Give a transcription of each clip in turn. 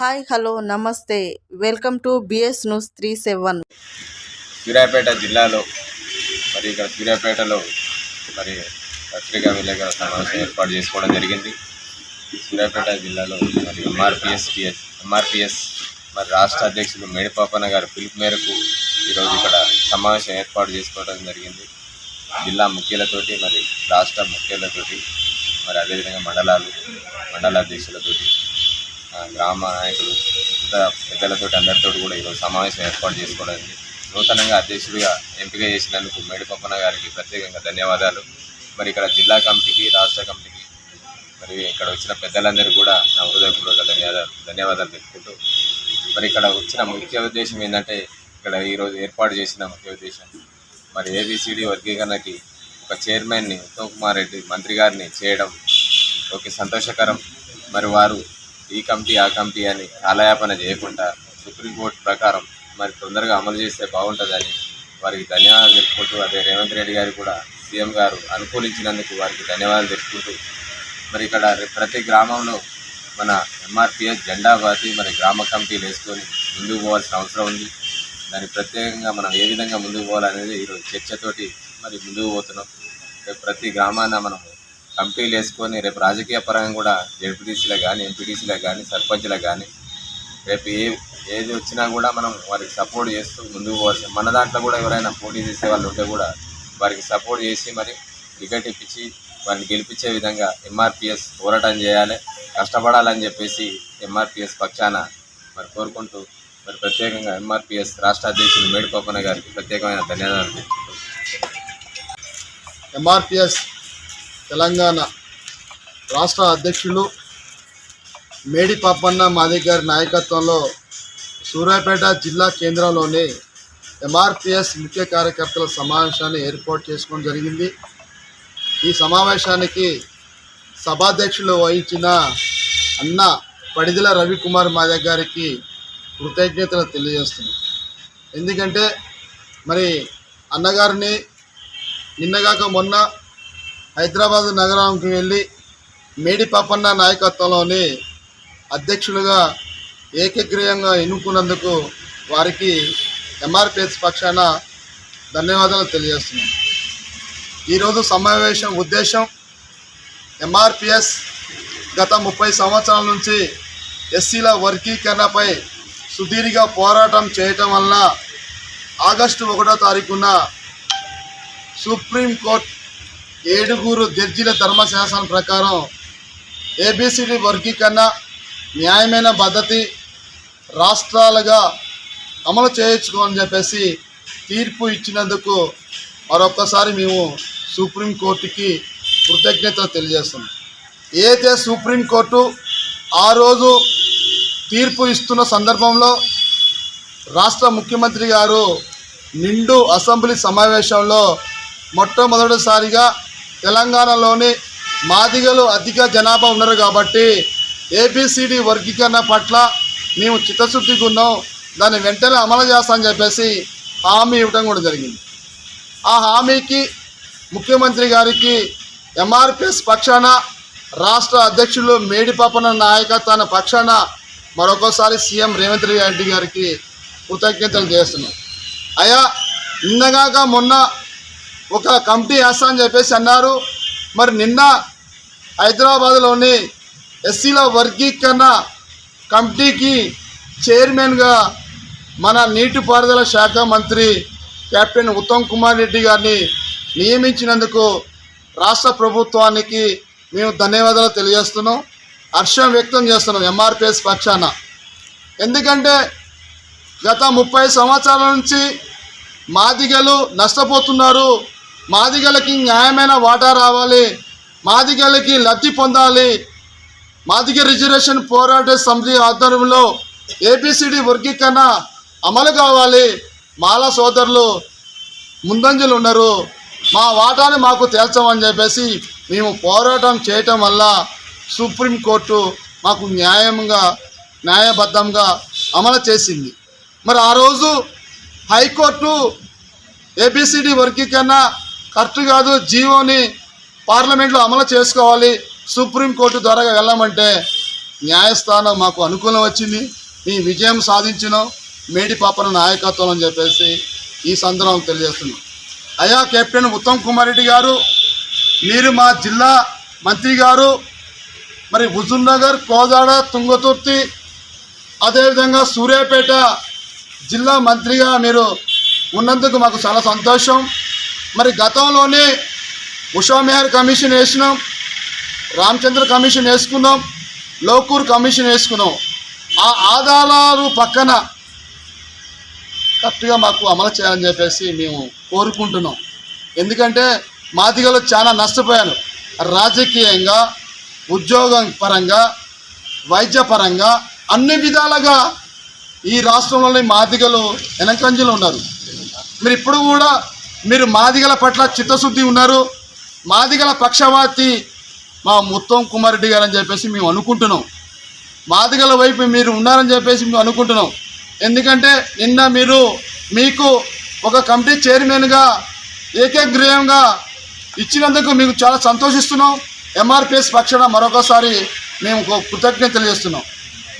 Hi hello నమస్తే. Welcome to BS news three seven. Suryapet జిల్లాలో మరి ఇక్కడ సూర్యాపేటలో మరి పత్రికా విలేకరుల సమావేశం ఏర్పాటు చేసుకోవడం జరిగింది. సూర్యాపేట జిల్లాలో మరి ఎంఆర్పిఎస్ ఎంఆర్పిఎస్ మరి రాష్ట్ర అధ్యక్షులు మేడిపాపన్న గారి పిలుపు మేరకు ఈరోజు ఇక్కడ సమావేశం ఏర్పాటు చేసుకోవడం జరిగింది. జిల్లా ముఖ్యులతోటి మరి రాష్ట్ర ముఖ్యులతోటి మరి అదేవిధంగా మండలాలు మండల అధ్యక్షులతోటి గ్రామ నాయకులు ఇతర అందరితో కూడా ఈరోజు సమావేశం ఏర్పాటు చేసుకోవడం నూతనంగా అధ్యక్షుడిగా ఎంపిక చేసినందుకు మేడిపప్పన గారికి ప్రత్యేకంగా ధన్యవాదాలు. మరి ఇక్కడ జిల్లా కమిటీకి రాష్ట్ర కమిటీకి మరి ఇక్కడ వచ్చిన పెద్దలందరూ కూడా నా హృదయపూర్వక ధన్యవాదాలు ధన్యవాదాలు తెలుపుకుంటూ మరి ఇక్కడ వచ్చిన ముఖ్య ఉద్దేశం ఏంటంటే ఇక్కడ ఈరోజు ఏర్పాటు చేసిన ముఖ్య ఉద్దేశం మరి ఏబిసిడి వర్గీకరణకి ఒక చైర్మన్ని ఉత్తమ్ కుమార్ రెడ్డి మంత్రి గారిని చేయడం ఓకే సంతోషకరం. మరి వారు ఈ కమిటీ ఆ కమిటీ అని కాలయాపన చేయకుండా సుప్రీంకోర్టు ప్రకారం మరి తొందరగా అమలు చేస్తే బాగుంటుందని వారికి ధన్యవాదాలు తెలుపుకుంటూ అదే రేవంత్ రెడ్డి గారు కూడా సీఎం గారు అనుకూలించినందుకు వారికి ధన్యవాదాలు తెలుపుకుంటూ మరి ఇక్కడ ప్రతి గ్రామంలో మన ఎంఆర్పిఎస్ జెండా బాతి మరి గ్రామ కమిటీలు వేసుకొని ముందుకు పోవాల్సిన అవసరం ఉంది. దాన్ని ప్రత్యేకంగా మనం ఏ విధంగా ముందుకు పోవాలనేది ఈరోజు చర్చతోటి మరి ముందుకు పోతున్నాం. ప్రతి గ్రామాన మనం కమిటీలు వేసుకొని రేపు రాజకీయ పరంగా కూడా జడ్పీటీసీలకు కానీ ఎంపీటీసీలో కానీ సర్పంచ్లో కానీ రేపు ఏ ఏది వచ్చినా కూడా మనం వారికి సపోర్ట్ చేస్తూ ముందుకు పోవాల్సి మన దాంట్లో కూడా ఎవరైనా పోటీ చేసే వాళ్ళు ఉంటే కూడా వారికి సపోర్ట్ చేసి మరి టికెట్ ఇప్పించి వారిని గెలిపించే విధంగా ఎంఆర్పిఎస్ పోరాటం చేయాలి. కష్టపడాలని చెప్పేసి ఎంఆర్పిఎస్ పక్షాన మరి కోరుకుంటూ మరి ప్రత్యేకంగా ఎంఆర్పిఎస్ రాష్ట్ర అధ్యక్షులు మేడిపాపన్న గారికి ప్రత్యేకమైన ధన్యవాదాలు ఎంఆర్పిఎస్ తెలంగాణ రాష్ట్ర అధ్యక్షులు మేడి పాపన్న మాదిక్ గారి నాయకత్వంలో సూర్యాపేట జిల్లా కేంద్రంలోని ఎంఆర్పిఎస్ ముఖ్య కార్యకర్తల సమావేశాన్ని ఏర్పాటు చేసుకోవడం జరిగింది. ఈ సమావేశానికి సభాధ్యక్షులు వహించిన అన్న పడిదిల రవికుమార్ మాదిగ గారికి కృతజ్ఞతలు తెలియజేస్తున్నాం. ఎందుకంటే మరి అన్నగారిని నిన్నగాక మొన్న హైదరాబాద్ నగరానికి వెళ్ళి మేడి పాపన్న నాయకత్వంలోని అధ్యక్షులుగా ఏకగ్రీయంగా ఎన్నుకున్నందుకు వారికి ఎంఆర్పిఎస్ పక్షాన ధన్యవాదాలు తెలియజేస్తున్నాం ఈరోజు సమావేశం ఉద్దేశం ఎంఆర్పిఎస్ గత ముప్పై సంవత్సరాల నుంచి ఎస్సీల వర్గీకరణపై సుదీర్ఘ పోరాటం చేయటం వలన ఆగస్టు ఒకటో తారీఖున సుప్రీంకోర్టు ఏడుగురు జడ్జిల ధర్మశాసనం ప్రకారం ఏబిసిడి వర్గీకరణ న్యాయమైన పద్ధతి రాష్ట్రాలుగా అమలు చేయించుకోమని చెప్పేసి తీర్పు ఇచ్చినందుకు మరొకసారి మేము సుప్రీంకోర్టుకి కృతజ్ఞతలు తెలియజేస్తున్నాం. ఏదైతే సుప్రీంకోర్టు ఆ రోజు తీర్పు ఇస్తున్న సందర్భంలో రాష్ట్ర ముఖ్యమంత్రి గారు నిండు అసెంబ్లీ సమావేశంలో మొట్టమొదటిసారిగా తెలంగాణలోని మాదిగలు అధిక జనాభా ఉన్నారు కాబట్టి ఏబిసిడి వర్గీకరణ పట్ల మేము చిత్తశుద్ధిగా ఉన్నాం దాన్ని వెంటనే అమలు చేస్తామని చెప్పేసి హామీ ఇవ్వడం కూడా జరిగింది. ఆ హామీకి ముఖ్యమంత్రి గారికి ఎంఆర్పిఎస్ పక్షాన రాష్ట్ర అధ్యక్షులు మేడిపాపన నాయకత్వాన పక్షాన మరొకసారి సీఎం రేవంత్ రెడ్డి గారికి కృతజ్ఞతలు చేస్తున్నాం. అయా నిన్నగాక మొన్న ఒక కమిటీ వేస్తా అని చెప్పేసి అన్నారు. మరి నిన్న హైదరాబాద్లోని ఎస్సీల వర్గీకరణ కమిటీకి చైర్మన్గా మన నీటిపారుదల శాఖ మంత్రి కెప్టెన్ ఉత్తమ్ కుమార్ రెడ్డి గారిని నియమించినందుకు రాష్ట్ర ప్రభుత్వానికి మేము ధన్యవాదాలు తెలియజేస్తున్నాం. హర్షం వ్యక్తం చేస్తున్నాం ఎంఆర్పిఎస్ పక్షాన. ఎందుకంటే గత ముప్పై సంవత్సరాల నుంచి మాదిగలు నష్టపోతున్నారు. మాదిగలకి న్యాయమైన వాటా రావాలి మాదిగలకి లబ్ధి పొందాలి. మాదిగ రిజర్వేషన్ పోరాట సమితి ఆధ్వర్యంలో ఏబిసిడి వర్గీకరణ అమలు కావాలి. మాల సోదరులు ముందంజలు ఉన్నారు. మా వాటాని మాకు తేల్చమని చెప్పేసి మేము పోరాటం చేయటం వల్ల సుప్రీంకోర్టు మాకు న్యాయంగా న్యాయబద్ధంగా అమలు చేసింది. మరి ఆ రోజు హైకోర్టు ఏబిసిడి వర్గీకరణ కరెక్ట్ కాదు. జీవోని పార్లమెంట్లో అమలు చేసుకోవాలి. సుప్రీంకోర్టు ద్వారా వెళ్ళమంటే న్యాయస్థానం మాకు అనుకూలం వచ్చింది. మీ విజయం సాధించినాం. మేడి పాపన నాయకత్వం అని చెప్పేసి ఈ సందర్భం తెలియజేస్తున్నాం. అయా కెప్టెన్ ఉత్తమ్ కుమార్ రెడ్డి గారు మీరు మా జిల్లా మంత్రి గారు మరి హుజూర్నగర్ కోదాడ తుంగతుర్తి అదేవిధంగా సూర్యాపేట జిల్లా మంత్రిగా మీరు ఉన్నందుకు మాకు చాలా సంతోషం. మరి గతంలోనే ఉషా మెహర్ కమిషన్ వేసినాం రామచంద్ర కమిషన్ వేసుకున్నాం లోకూర్ కమిషన్ వేసుకున్నాం. ఆ ఆధారాలు పక్కన కరెక్ట్గా మాకు అమలు చేయాలని చెప్పేసి మేము కోరుకుంటున్నాం. ఎందుకంటే మాదిగలు చాలా నష్టపోయాను రాజకీయంగా ఉద్యోగం పరంగా వైద్యపరంగా అన్ని విధాలుగా ఈ రాష్ట్రంలోని మాదిగలు వెనకంజలు ఉన్నారు. మీరు ఇప్పుడు కూడా మీరు మాదిగల పట్ల చిత్తశుద్ధి ఉన్నారు. మాదిగల పక్షవాతి మా ముత్తం కుమార్ రెడ్డి గారు అని చెప్పేసి మేము అనుకుంటున్నాం. మాదిగల వైపు మీరు ఉన్నారని చెప్పేసి మేము అనుకుంటున్నాం. ఎందుకంటే నిన్న మీరు మీకు ఒక కమిటీ చైర్మన్గా ఏకగ్రీయంగా ఇచ్చినందుకు మీకు చాలా సంతోషిస్తున్నాం. ఎంఆర్పిఎస్ పక్షాన మరొకసారి మేము కృతజ్ఞత తెలియజేస్తున్నాం.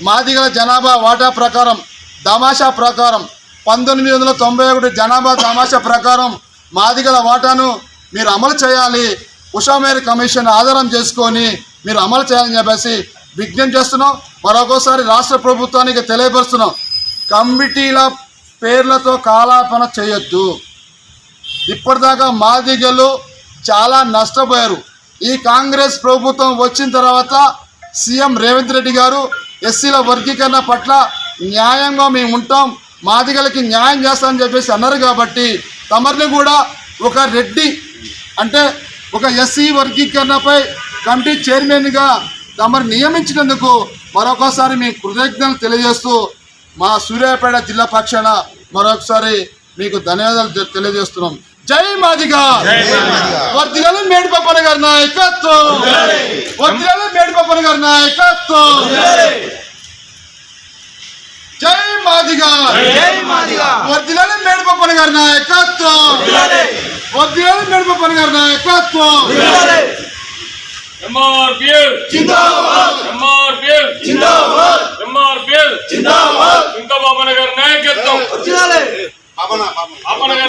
మాదిగల జనాభా వాటా ప్రకారం దమాషా ప్రకారం పంతొమ్మిది వందల తొంభై ఒకటి జనాభా తమాషా ప్రకారం మాదిగల వాటాను మీరు అమలు చేయాలి. ఉషామేర్ కమిషన్ ఆధారం చేసుకొని మీరు అమలు చేయాలని చెప్పేసి విజ్ఞప్తి చేస్తున్నాం. మరొకసారి రాష్ట్ర ప్రభుత్వానికి తెలియపరుస్తున్నాం. కమిటీల పేర్లతో కాలాపన చేయొద్దు. ఇప్పటిదాకా మాదిగలు చాలా నష్టపోయారు. ఈ కాంగ్రెస్ ప్రభుత్వం వచ్చిన తర్వాత సీఎం రేవంత్ రెడ్డి గారు ఎస్సీల వర్గీకరణ పట్ల న్యాయంగా మేము ఉంటాం. మాదిగలకి న్యాయం చేస్తామని చెప్పేసి అన్నారు కాబట్టి తమరిని కూడా ఒక రెడ్డి అంటే ఒక ఎస్సీ వర్గీకరణపై కమిటీ చైర్మన్గా తమరు నియమించినందుకు మరొకసారి మీ కృతజ్ఞతలు తెలియజేస్తూ మా సూర్యాపేట జిల్లా పక్షాన మరొకసారి మీకు ధన్యవాదాలు తెలియజేస్తున్నాం. జై మాదిగా. వర్దిలాలి మేడిపప్పన గారి నాయకత్వం. వర్దిలాలి మేడిపప్పన గారి నాయకత్వం. జై మాదిగా వర్దిలాలి మేడిపప్పన గారి నాయకత్వం. వర్దిలాలి. మేడిపప్పన గారి నాయకత్వం. ఎంఆర్పిఎల్. జిందాబాద్. ఎంఆర్పిఎల్. జిందాబాద్. ఎంఆర్పిఎల్. జిందాబాద్. ఇంకా బాబన గారి నాయకత్వం. జిందాబాద్ బాబన గారి